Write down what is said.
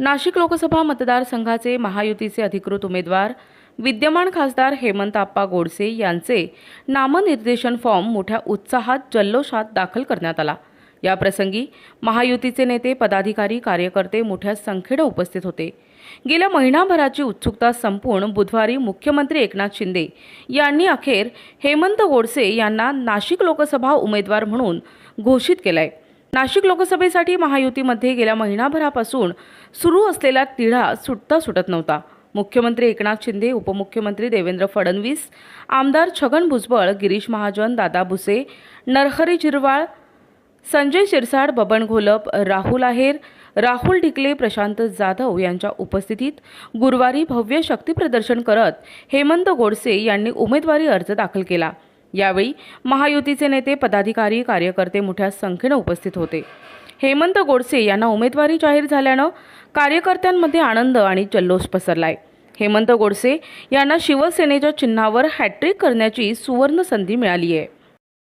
नाशिक लोकसभा मतदारसंघाचे महायुतीचे अधिकृत उमेदवार विद्यमान खासदार हेमंत आप्पा गोडसे यांचे नामनिर्देशन फॉर्म मोठ्या उत्साहात जल्लोषात दाखल करण्यात आला. या प्रसंगी महायुतीचे नेते पदाधिकारी कार्यकर्ते मोठ्या संख्येनं उपस्थित होते. गेल्या महिनाभराची उत्सुकता संपून बुधवारी मुख्यमंत्री एकनाथ शिंदे यांनी अखेर हेमंत गोडसे यांना नाशिक लोकसभा उमेदवार म्हणून घोषित केलंय. नाशिक लोकसभेसाठी महायुतीमध्ये गेल्या महिनाभरापासून सुरू असलेला तिढा सुटता सुटत नव्हता. मुख्यमंत्री एकनाथ शिंदे उपमुख्यमंत्री देवेंद्र फडणवीस आमदार छगन भुजबळ गिरीश महाजन दादा भुसे नरहरी जिरवाळ संजय शिरसाड बबन घोलप राहुल आहेर राहुल ढिकले प्रशांत जाधव यांच्या उपस्थितीत गुरुवारी भव्य शक्तीप्रदर्शन करत हेमंत गोडसे यांनी उमेदवारी अर्ज दाखल केला. यावेळी महायुतीचे नेते पदाधिकारी कार्यकर्ते मोठ्या संख्येनं उपस्थित होते. हेमंत गोडसे यांना उमेदवारी जाहीर झाल्यानं कार्यकर्त्यांमध्ये आनंद आणि जल्लोष पसरलाय. हेमंत गोडसे यांना शिवसेनेच्या चिन्हावर हॅट्रिक करण्याची सुवर्ण संधी मिळाली आहे